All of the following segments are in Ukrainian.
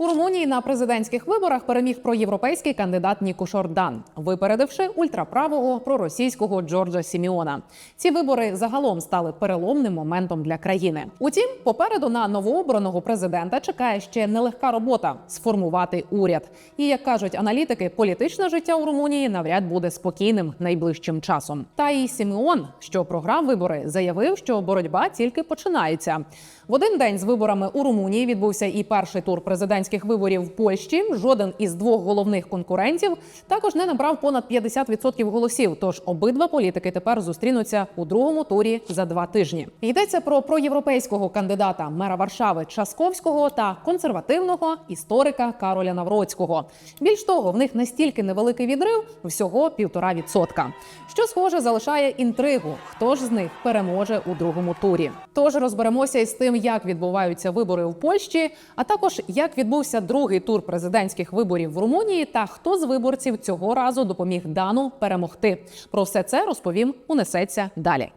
У Румунії на президентських виборах переміг проєвропейський кандидат Нікуш Ордан, випередивши ультраправого проросійського Джорджа Сіміона. Ці вибори загалом стали переломним моментом для країни. Утім, попереду на новообраного президента чекає ще нелегка робота сформувати уряд. І як кажуть аналітики, політичне життя у Румунії навряд буде спокійним найближчим часом. Та і Сімеон, що програв вибори, заявив, що боротьба тільки починається. В один день з виборами у Румунії відбувся і перший тур президентських виборів в Польщі. Жоден із двох головних конкурентів також не набрав понад 50% голосів. Тож обидва політики тепер зустрінуться у другому турі за два тижні. Йдеться про проєвропейського кандидата мера Варшави Часковського та консервативного історика Кароля Навроцького. Більш того, в них настільки невеликий відрив всього півтора відсотка, що схоже залишає інтригу. Хто ж з них переможе у другому турі? Тож розберемося із тим, як відбуваються вибори в Польщі, а також як відбувся другий тур президентських виборів в Румунії, та хто з виборців цього разу допоміг Дану перемогти. Про все це розповім Унесеться далі.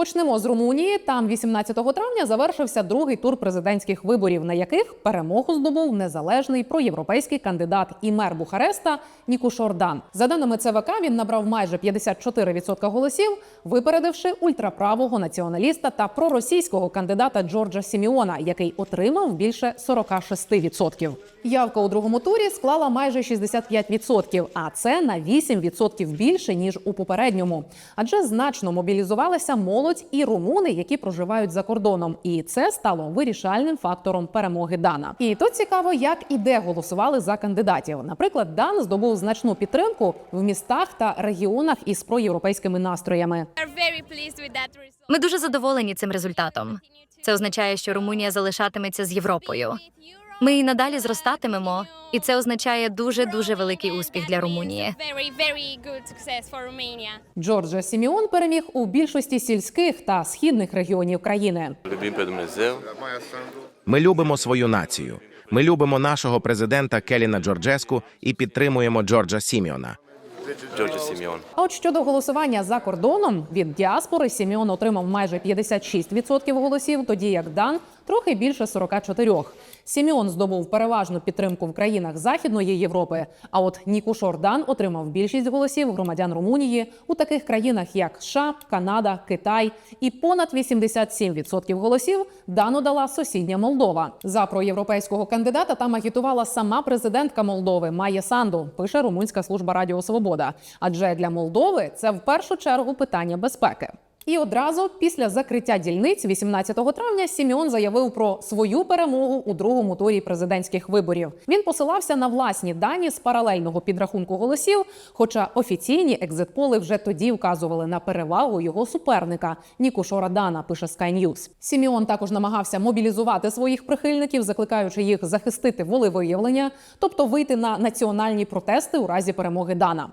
Почнемо з Румунії. Там 18 травня завершився другий тур президентських виборів, на яких перемогу здобув незалежний проєвропейський кандидат і мер Бухареста Нікуш Ордан. За даними ЦВК, він набрав майже 54% голосів, випередивши ультраправого націоналіста та проросійського кандидата Джорджа Сіміона, який отримав більше 46%. Явка у другому турі склала майже 65%, а це на 8% більше ніж у попередньому. Адже значно мобілізувалися молодь і румуни, які проживають за кордоном, і це стало вирішальним фактором перемоги Дана. І тут цікаво, як і де голосували за кандидатів. Наприклад, Дан здобув значну підтримку в містах та регіонах із проєвропейськими настроями. Ми дуже задоволені цим результатом. Це означає, що Румунія залишатиметься з Європою. Ми і надалі зростатимемо, і це означає дуже дуже великий успіх для Румунії. Джорджа Сіміон переміг у більшості сільських та східних регіонів країни. Ми любимо свою націю. Ми любимо нашого президента Келіна Джорджеску і підтримуємо Джорджа Сіміона. George Simeon. А от щодо голосування за кордоном від діаспори Сіміон отримав майже 56% голосів, тоді як Дан трохи більше 44%. Сіміон здобув переважну підтримку в країнах Західної Європи. А от Нікуш Ордан отримав більшість голосів громадян Румунії у таких країнах, як США, Канада, Китай, і понад 87% голосів Дану дала сусідня Молдова. За проєвропейського кандидата там агітувала сама президентка Молдови Майя Санду. Пише румунська служба Радіо Свобода. Адже для Молдови це в першу чергу питання безпеки. І одразу після закриття дільниць 18 травня Сіміон заявив про свою перемогу у другому турі президентських виборів. Він посилався на власні дані з паралельного підрахунку голосів. Хоча офіційні екзитполи вже тоді вказували на перевагу його суперника Нікушора Дана. Пише Sky News. Сіміон також намагався мобілізувати своїх прихильників, закликаючи їх захистити волевиявлення, тобто вийти на національні протести у разі перемоги Дана.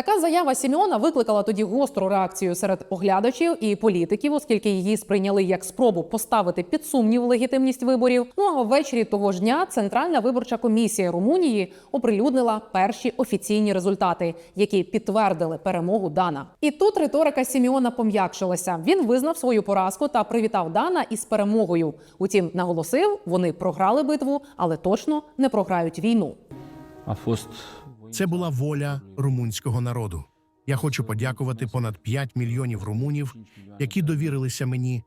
Така заява Сімеона викликала тоді гостру реакцію серед оглядачів і політиків, оскільки її сприйняли як спробу поставити під сумнів легітимність виборів. Ну а ввечері того ж дня Центральна виборча комісія Румунії оприлюднила перші офіційні результати, які підтвердили перемогу Дана. І тут риторика Сімеона пом'якшилася. Він визнав свою поразку та привітав Дана із перемогою. Утім, наголосив, вони програли битву, але точно не програють війну. a fost Це була воля румунського народу. Я хочу подякувати понад 5 мільйонів румунів, які довірилися мені.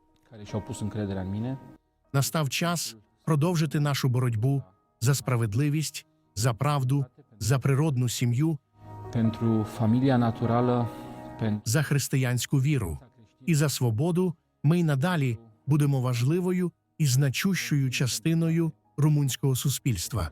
Настав час продовжити нашу боротьбу за справедливість, за правду, за природну сім'ю, за християнську віру і за свободу. Ми й надалі будемо важливою і значущою частиною румунського суспільства.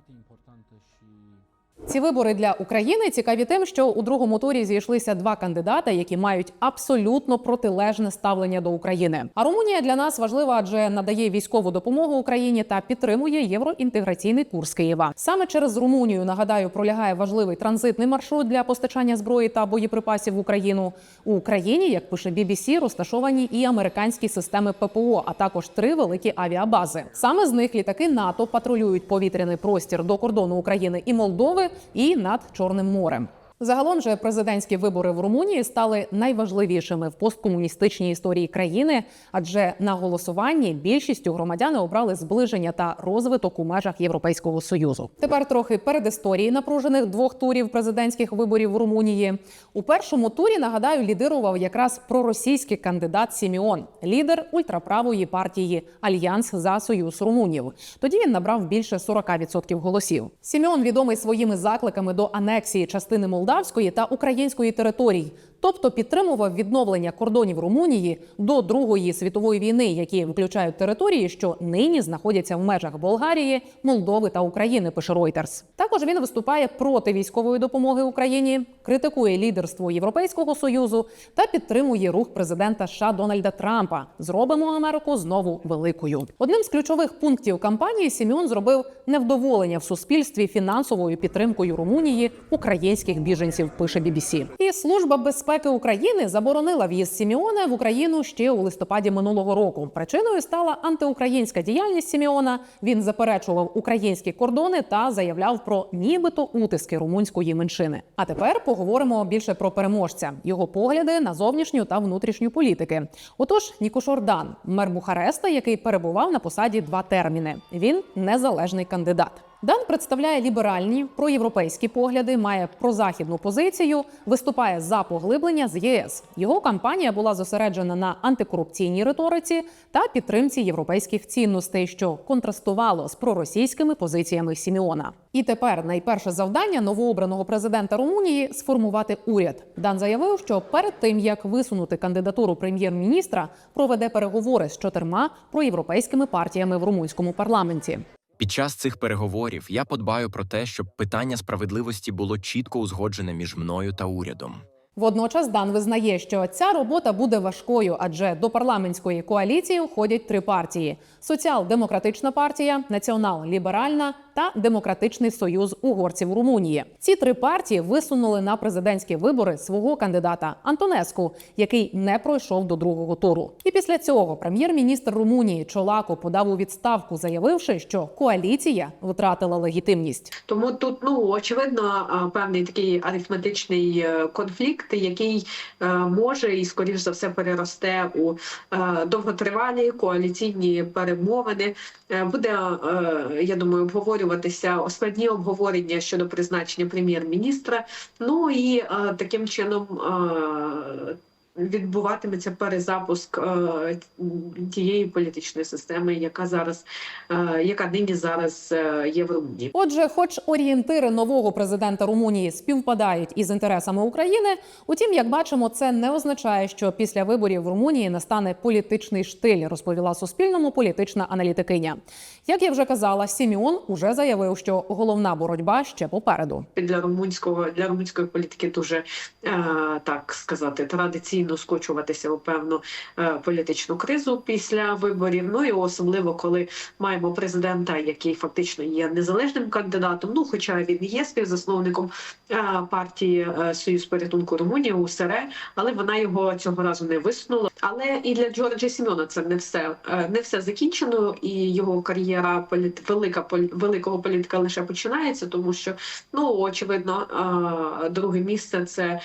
Ці вибори для України цікаві тим, що у другому турі зійшлися два кандидати, які мають абсолютно протилежне ставлення до України. А Румунія для нас важлива, адже надає військову допомогу Україні та підтримує євроінтеграційний курс Києва. Саме через Румунію нагадаю, пролягає важливий транзитний маршрут для постачання зброї та боєприпасів в Україну. У Україні, як пише BBC, розташовані і американські системи ППО, а також три великі авіабази. Саме з них літаки НАТО патрулюють повітряний простір до кордону України і Молдови і над Чорним морем. Загалом же президентські вибори в Румунії стали найважливішими в посткомуністичній історії країни, адже на голосуванні більшістю громадяни обрали зближення та розвиток у межах Європейського союзу. Тепер трохи перед історії напружених двох турів президентських виборів в Румунії. У першому турі нагадаю лідирував якраз проросійський кандидат Сіміон, лідер ультраправої партії Альянс за союз румунів. Тоді він набрав більше 40% голосів. Сіміон відомий своїми закликами до анексії частини молдавської та української територій, тобто підтримував відновлення кордонів Румунії до Другої світової війни, які включають території, що нині знаходяться в межах Болгарії, Молдови та України. Пише Reuters. Також він виступає проти військової допомоги Україні, критикує лідерство Європейського союзу та підтримує рух президента США Дональда Трампа. Зробимо Америку знову великою. Одним з ключових пунктів кампанії Сіміон зробив невдоволення в суспільстві фінансовою підтримкою Румунії українських біженців. Пише BBC. І служба безпеки України заборонила в'їзд Сіміона в Україну ще у листопаді минулого року. Причиною стала антиукраїнська діяльність Сіміона. Він заперечував українські кордони та заявляв про нібито утиски румунської меншини. А тепер поговоримо більше про переможця, його погляди на зовнішню та внутрішню політики. Отож, Нікушор Дан, мер Бухареста, який перебував на посаді два терміни. Він незалежний кандидат. Дан представляє ліберальні проєвропейські погляди, має прозахідну позицію, виступає за поглиблення з ЄС. Його кампанія була зосереджена на антикорупційній риториці та підтримці європейських цінностей, що контрастувало з проросійськими позиціями Сіміона. І тепер найперше завдання новообраного президента Румунії сформувати уряд. Дан заявив, що перед тим як висунути кандидатуру прем'єр-міністра, проведе переговори з чотирма проєвропейськими партіями в румунському парламенті. Під час цих переговорів я подбаю про те, щоб питання справедливості було чітко узгоджене між мною та урядом. Водночас Дан визнає, що ця робота буде важкою, адже до парламентської коаліції входять три партії: соціал-демократична партія, націонал-ліберальна та демократичний союз угорців Румунії. Ці три партії висунули на президентські вибори свого кандидата Антонеску, який не пройшов до другого туру. І після цього прем'єр-міністр Румунії Чолако подав у відставку, заявивши, що коаліція втратила легітимність. Тому тут ну очевидно певний такий арифметичний е, конфлікт, який е, може і скоріш за все переросте у е, довготривалі коаліційні перемовини. Е, Буде е, я думаю обговорюватися складні обговорення щодо призначення прем'єр-міністра. Ну і е, таким чином. Відбуватиметься перезапуск е, тієї політичної системи, яка зараз, е, яка нині зараз е, є в Румунії. Отже, хоч орієнтири нового президента Румунії співпадають із інтересами України, утім, як бачимо, це не означає, що після виборів в Румунії настане політичний штиль, розповіла Суспільному політична аналітикиня. Як я вже казала, Сіміон уже заявив, що головна боротьба ще попереду. для румунського для румунської політики дуже е, так сказати традиційно скочуватися у певну е, політичну кризу після виборів. Ну і особливо коли маємо президента, який фактично є незалежним кандидатом. Ну, хоча він є співзасновником е, партії е, Союз порятунку Румунії УСР, але вона його цього разу не висунула. Але і для Джорджа Сіміона це не все не все закінчено, і його кар'єра політ, велика великого політика лише починається, тому що ну очевидно, друге місце це.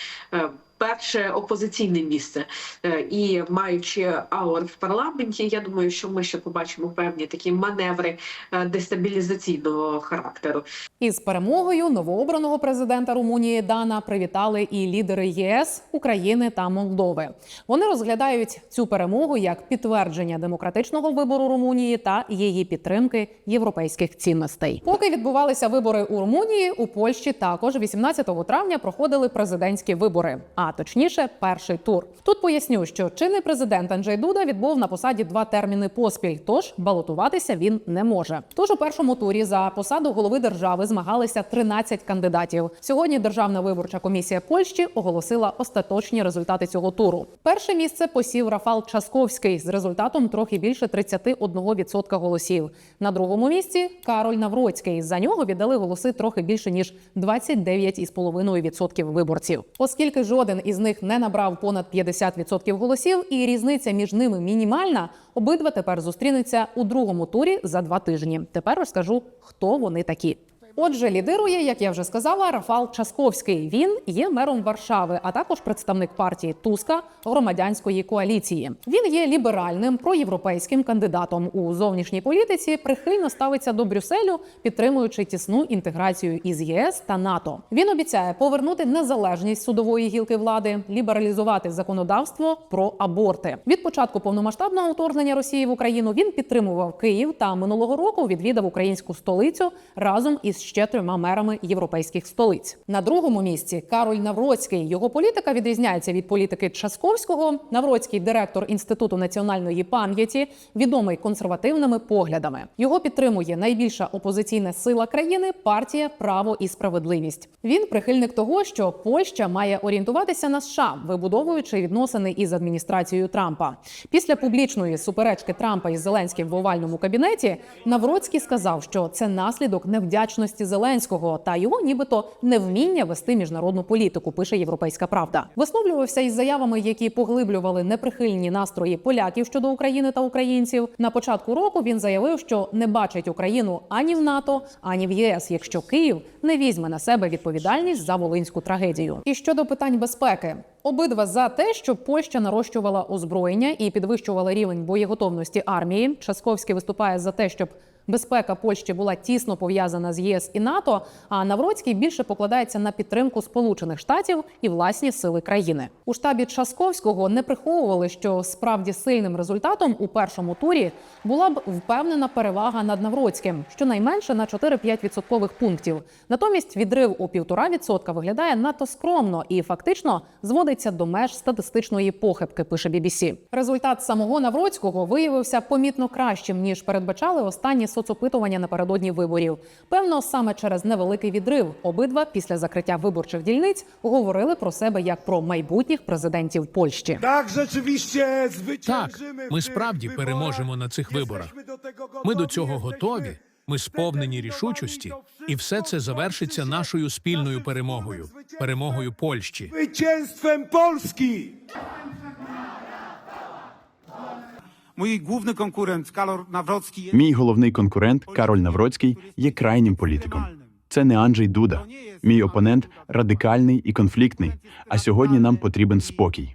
Перше опозиційне місце, Е, і маючи аур в парламенті, я думаю, що ми ще побачимо певні такі маневри е, дестабілізаційного характеру. Із перемогою новообраного президента Румунії Дана привітали і лідери ЄС, України та Молдови. Вони розглядають цю перемогу як підтвердження демократичного вибору Румунії та її підтримки європейських цінностей. Поки відбувалися вибори у Румунії, у Польщі також 18 травня проходили президентські вибори, а точніше, перший тур. Тут поясню, що чинний президент Анджей Дуда відбув на посаді два терміни поспіль, тож балотуватися він не може. Тож у першому турі за посаду голови держави змагалися 13 кандидатів. Сьогодні Державна виборча комісія Польщі оголосила остаточні результати цього туру. Перше місце посів Рафал Часковський з результатом трохи більше 31% голосів. На другому місці Кароль Навроцький. За нього віддали голоси трохи більше ніж 29,5% виборців. Оскільки жоден із них не набрав понад 50% голосів, і різниця між ними мінімальна. Обидва тепер зустрінуться у другому турі за два тижні. Тепер розкажу, хто вони такі. Отже, лідирує, як я вже сказала, Рафал Часковський. Він є мером Варшави, а також представник партії Туска громадянської коаліції. Він є ліберальним проєвропейським кандидатом у зовнішній політиці. Прихильно ставиться до Брюсселю, підтримуючи тісну інтеграцію із ЄС та НАТО. Він обіцяє повернути незалежність судової гілки влади, лібералізувати законодавство про аборти. Від початку повномасштабного вторгнення Росії в Україну він підтримував Київ та минулого року відвідав українську столицю разом із ще трьома мерами європейських столиць. На другому місці Кароль Навроцький. Його політика відрізняється від політики Часковського. Навроцький директор інституту національної пам'яті, відомий консервативними поглядами. Його підтримує найбільша опозиційна сила країни партія Право і справедливість. Він прихильник того, що Польща має орієнтуватися на США, вибудовуючи відносини із адміністрацією Трампа. Після публічної суперечки Трампа із Зеленським в овальному кабінеті Навроцький сказав, що це наслідок невдячності Зеленського та його, нібито, невміння вести міжнародну політику. Пише Європейська Правда. Висловлювався із заявами, які поглиблювали неприхильні настрої поляків щодо України та українців. На початку року він заявив, що не бачить Україну ані в НАТО, ані в ЄС, якщо Київ не візьме на себе відповідальність за волинську трагедію. І щодо питань безпеки. Обидва за те, щоб Польща нарощувала озброєння і підвищувала рівень боєготовності армії. Часковський виступає за те, щоб безпека Польщі була тісно пов'язана з ЄС і НАТО. А Навроцький більше покладається на підтримку Сполучених Штатів і власні сили країни. У штабі Часковського не приховували, що справді сильним результатом у першому турі була б впевнена перевага над Навроцьким, щонайменше на 4-5 відсоткових пунктів. Натомість відрив у півтора відсотка виглядає надто скромно і фактично зводиться до меж статистичної похибки. Пише BBC. Результат самого Навроцького виявився помітно кращим ніж передбачали останні соцопитування напередодні виборів. Певно, саме через невеликий відрив обидва після закриття виборчих дільниць говорили про себе як про майбутніх президентів Польщі. Так, Так, ми справді переможемо на цих виборах. Jesteśmy do tego Ми до цього готові. Ми сповнені рішучості, і все це завершиться нашою спільною перемогою перемогою Польщі. Zwycięstwem Polski! головний конкурент konkurent, Навроцький. Мій головний конкурент Кароль Навроцький є крайнім політиком. Це не Анджей Дуда. Мій опонент радикальний і конфліктний. А сьогодні нам потрібен спокій.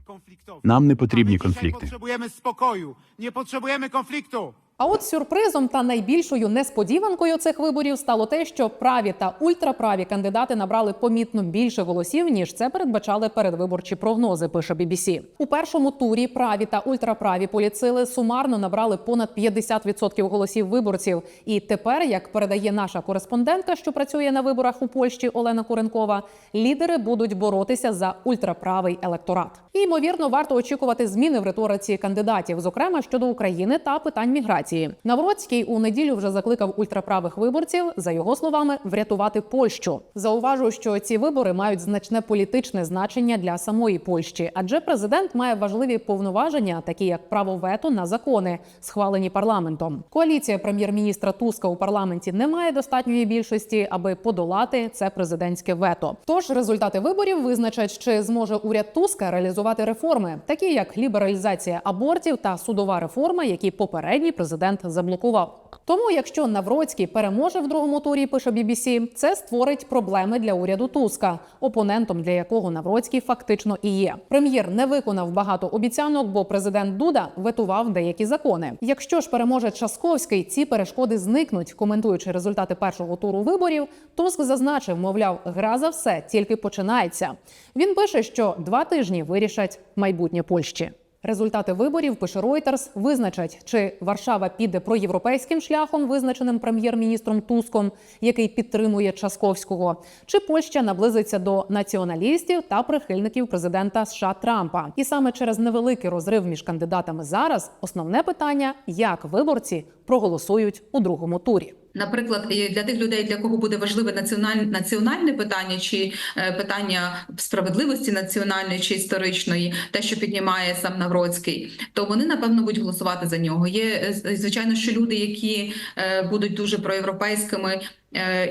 Нам не потрібні конфлікти. Potrzebujemy спокою, не потребуємо konfliktu. А от сюрпризом та найбільшою несподіванкою цих виборів стало те, що праві та ультраправі кандидати набрали помітно більше голосів ніж це передбачали передвиборчі прогнози. Пише BBC. У першому турі праві та ультраправі поліцили сумарно набрали понад 50% голосів виборців. І тепер, як передає наша кореспондентка, що працює на виборах у Польщі Олена Куренкова, лідери будуть боротися за ультраправий електорат. І ймовірно, варто очікувати зміни в риториці кандидатів, зокрема щодо України та питань міграції. Навроцький у неділю вже закликав ультраправих виборців, за його словами, врятувати Польщу. Зауважу, що ці вибори мають значне політичне значення для самої Польщі, адже президент має важливі повноваження, такі як право вето на закони, схвалені парламентом. Коаліція прем'єр-міністра Туска у парламенті не має достатньої більшості, аби подолати це президентське вето. Тож результати виборів визначать, чи зможе уряд Туска реалізувати реформи, такі як лібералізація абортів та судова реформа, які попередній президент заблокував. Тому, якщо Навроцький переможе в другому турі, пише BBC, це створить проблеми для уряду Туска, опонентом для якого Навроцький фактично і є. Прем'єр не виконав багато обіцянок, бо президент Дуда ветував деякі закони. Якщо ж переможе Часковський, ці перешкоди зникнуть. Коментуючи результати першого туру виборів, Туск зазначив, мовляв, гра за все тільки починається. Він пише, що два тижні вирішать майбутнє Польщі. Результати виборів, пише Reuters, визначать, чи Варшава піде проєвропейським шляхом, визначеним прем'єр-міністром Туском, який підтримує Часковського, чи Польща наблизиться до націоналістів та прихильників президента США Трампа. І саме через невеликий розрив між кандидатами зараз основне питання: як виборці проголосують у другому турі. Наприклад, для тих людей, для кого буде важливе національне національне питання, чи е, питання справедливості національної чи історичної, те, що піднімає сам Навроцький, то вони напевно будуть голосувати за нього. Є е, звичайно, що люди, які е, будуть дуже проєвропейськими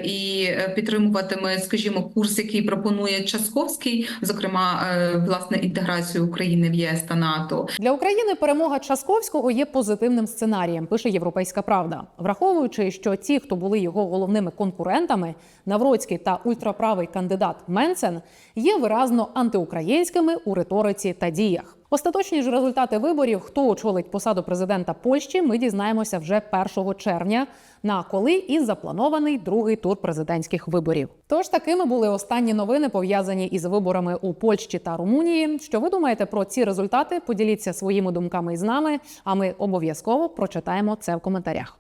і е, підтримуватиме, скажімо, курс, який пропонує Часковський, зокрема, е, власне, інтеграцію України в ЄС та НАТО. Для України перемога Часковського є позитивним сценарієм, пише Європейська Правда, враховуючи, що ті, хто були його головними конкурентами, Навроцький та ультраправий кандидат Менцен, є виразно антиукраїнськими у риториці та діях. Остаточні ж результати виборів, хто очолить посаду президента Польщі, ми дізнаємося вже 1 червня, на коли і запланований другий тур президентських виборів. Тож такими були останні новини пов'язані із виборами у Польщі та Румунії. Що ви думаєте про ці результати? Поділіться своїми думками із нами. А ми обов'язково прочитаємо це в коментарях.